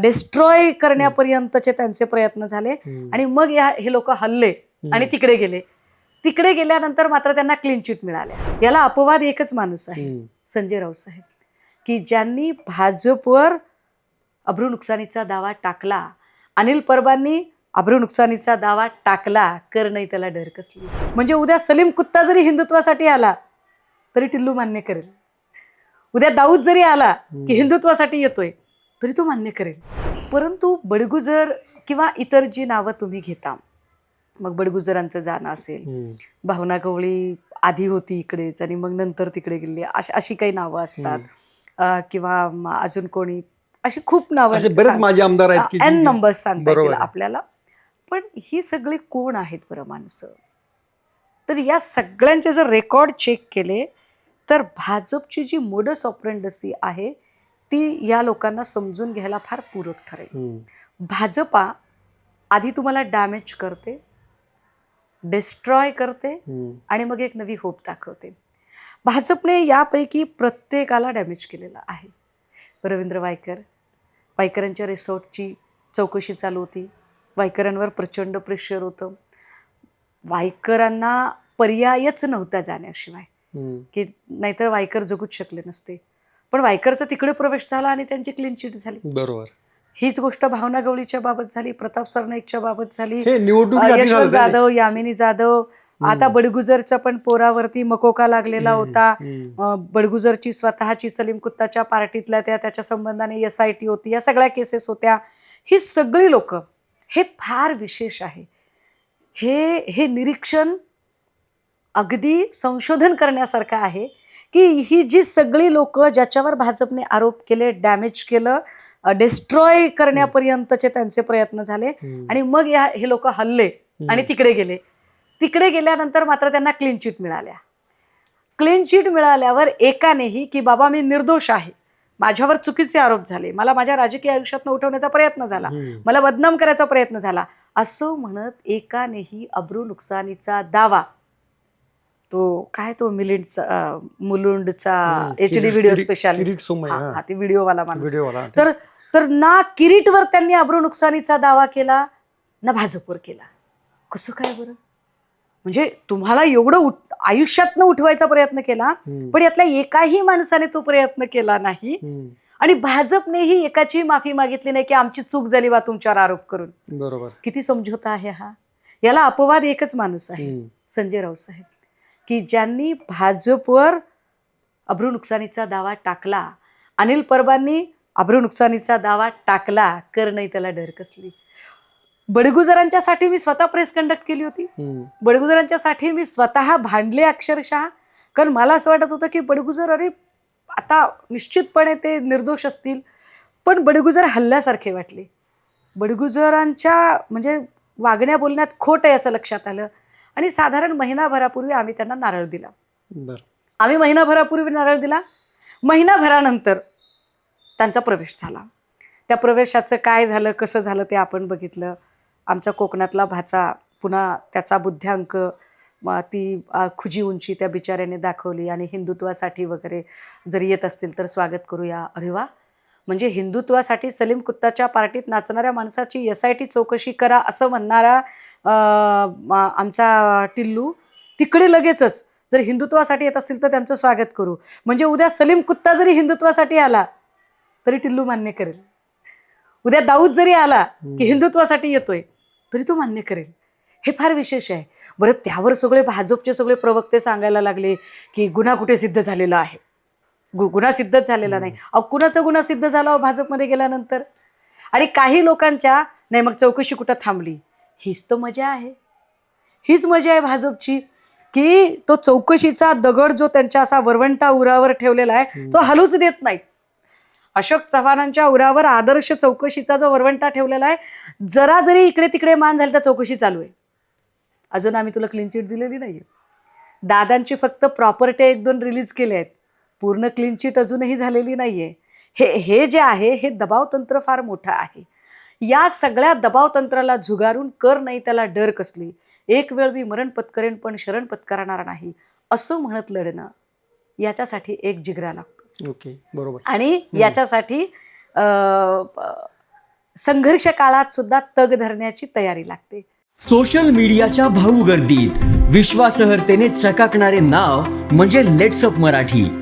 Destroy करण्यापर्यंतचे त्यांचे प्रयत्न झाले. आणि मग या हे लोक हल्ले आणि तिकडे गेले. तिकडे गेल्यानंतर मात्र त्यांना क्लीन चिट मिळाल्या. याला अपवाद एकच माणूस आहे. संजय राऊत साहेब. की ज्यांनी भाजपवर अब्रू नुकसानीचा दावा टाकला अनिल परबांनी अब्रू नुकसानीचा दावा टाकला कर नाही त्याला डर कसली. म्हणजे उद्या सलीम कुत्ता जरी हिंदुत्वासाठी आला तरी टिल्लू मान्य करेल. उद्या दाऊद जरी आला की हिंदुत्वासाठी येतोय तरी तो मान्य करेल. परंतु बडगुजर किंवा इतर जी नावं तुम्ही घेता मग बडगुजरांचं जाणं असेल. भावना गवळी आधी होती इकडेच आणि मग नंतर तिकडे गेली अशी अशी काही नावं असतात. किंवा अजून कोणी अशी खूप नावं बरेच माझे आमदार आहेत एन नंबर सांगता बरोबर येतील आहे. आपल्याला. पण ही सगळी कोण आहेत बरं माणसं? तर या सगळ्यांचे जर रेकॉर्ड चेक केले तर भाजपची जी मोडस ऑपरेंडसी आहे ती या लोकांना समजून घ्यायला फार पूरक ठरेल. भाजपा आधी तुम्हाला डॅमेज करते डिस्ट्रॉय करते. आणि मग एक नवी होप दाखवते. भाजपने यापैकी प्रत्येकाला डॅमेज केलेलं आहे. रवींद्र वायकर वायकरांच्या रिसॉर्टची चौकशी चालू होती. वायकरांवर प्रचंड प्रेशर होतं. वायकरांना पर्यायच नव्हता जाण्याशिवाय. की नाहीतर वायकर जगूच शकले नसते. पण वायकरचा तिकडे प्रवेश झाला आणि त्यांची क्लीन चिट झाली. बरोबर. हीच गोष्ट भावना गवळीच्या बाबत झाली प्रताप सरनाईकच्या बाबत झाली. यशवंत? जाधव यामिनी जाधव आता बडगुजरच्या पण पोरावरती मकोका लागलेला. होता. बडगुजरची स्वतःची सलीम कुत्ताच्या पार्टीतल्या त्या त्याच्या संबंधाने एस आय टी होती या सगळ्या केसेस होत्या. ही सगळी लोक हे फार विशेष आहे. हे हे निरीक्षण अगदी संशोधन करण्यासारखं आहे. की ही जी सगळी लोक ज्याच्यावर भाजपने आरोप केले डॅमेज केलं डिस्ट्रॉय करण्यापर्यंतचे त्यांचे प्रयत्न झाले. आणि मग या हे लोक हल्ले आणि तिकडे गेले तिकडे गेल्यानंतर मात्र त्यांना क्लीन चिट मिळाल्या क्लीन चिट मिळाल्यावर एकानेही की बाबा मी निर्दोष आहे माझ्यावर चुकीचे आरोप झाले मला माझ्या राजकीय आयुष्यातनं उठवण्याचा प्रयत्न झाला. मला बदनाम करायचा प्रयत्न झाला असं म्हणत एकानेही अब्रू नुकसानीचा दावा तो काय तो मिलिंडचा मुलुंडचा. एच डी व्हिडिओ ती व्हिडिओवाला माणूस. तर तर ना किरीटवर त्यांनी अब्रू नुकसानीचा दावा केला ना भाजपवर केला. कसं काय बरं? म्हणजे तुम्हाला एवढं उठ आयुष्यातनं उठवायचा प्रयत्न केला. पण यातल्या एकाही माणसाने तो प्रयत्न केला नाही. आणि भाजपनेही एकाची माफी मागितली नाही की आमची चूक झाली वा तुमच्यावर आरोप करून. बरोबर. किती समझोता आहे हा? याला अपवाद एकच माणूस आहे. संजय राऊत साहेब. की ज्यांनी भाजपवर अब्रू नुकसानीचा दावा टाकला अनिल परबांनी अब्रू नुकसानीचा दावा टाकला कर नाही त्याला डर कसली? बडगुजरांच्यासाठी मी स्वतः प्रेस कंडक्ट केली होती. बडगुजरांच्यासाठी मी स्वतः भांडले अक्षरशः. कारण मला असं वाटत होतं की बडगुजर अरे आता निश्चितपणे ते निर्दोष असतील. पण बडगुजर हल्ल्यासारखे वाटले. बडगुजरांच्या म्हणजे वागण्या बोलण्यात खोट आहे असं लक्षात आलं. आणि साधारण महिनाभरापूर्वी आम्ही त्यांना नारळ दिला. बर. आम्ही महिनाभरापूर्वी नारळ दिला. महिनाभरानंतर त्यांचा प्रवेश झाला. त्या प्रवेशाचं काय झालं कसं झालं ते आपण बघितलं. आमचा कोकणातला भाचा पुन्हा त्याचा बुद्ध्यांक ती खुजी उंची त्या बिचाऱ्याने दाखवली आणि हिंदुत्वासाठी वगैरे जर येत असतील तर स्वागत करूया. अरे वा! म्हणजे हिंदुत्वासाठी सलीम कुत्ताच्या पार्टीत नाचणाऱ्या माणसाची एस आय टी चौकशी करा असं म्हणणारा आमचा टिल्लू तिकडे लगेचच जर हिंदुत्वासाठी येत असतील तर त्यांचं स्वागत करू. म्हणजे उद्या सलीम कुत्ता जरी हिंदुत्वासाठी आला तरी टिल्लू मान्य करेल. उद्या दाऊद जरी आला की हिंदुत्वासाठी येतोय तरी तो मान्य करेल. हे फार विशेष आहे. बरं त्यावर सगळे भाजपचे सगळे प्रवक्ते सांगायला लागले की गुन्हा कुठे सिद्ध झालेला आहे? गुन्हा सिद्धच झालेला नाही. अहो कुणाचा गुन्हा सिद्ध झाला हो भाजपमध्ये गेल्यानंतर? आणि काही लोकांच्या नाही मग चौकशी कुठं थांबली? हीच तर मजा आहे. हीच मजा आहे भाजपची की तो चौकशीचा दगड जो त्यांच्या असा वरवंटा उरावर ठेवलेला आहे तो हलूच देत नाही. अशोक चव्हाणांच्या उरावर आदर्श चौकशीचा जो वरवंटा ठेवलेला आहे जरा जरी इकडे तिकडे मान झाली तर चौकशी चालू आहे. अजून आम्ही तुला क्लीन चिट दिलेली नाहीये. दादांची फक्त प्रॉपर्टी एक दोन रिलीज केले आहेत. पूर्ण क्लीन चिट अजूनही झालेली नाहीये. हे हे जे आहे हे दबाव तंत्र फार मोठं आहे. या सगळ्या दबाव तंत्राला झुगारून कर नाही त्याला डर कसली. एक वेळ मी मरण पत्करेन पण शरण पत्करणार नाही असं म्हणत लढणं याच्यासाठी एक जिगरा लागतो. ओके बरोबर. आणि याच्यासाठी संघर्ष काळात सुद्धा तग धरण्याची तयारी लागते. सोशल मीडियाच्या भाऊ गर्दीत विश्वासार्हतेने चकाकणारे नाव म्हणजे लेट्सअप मराठी. नाही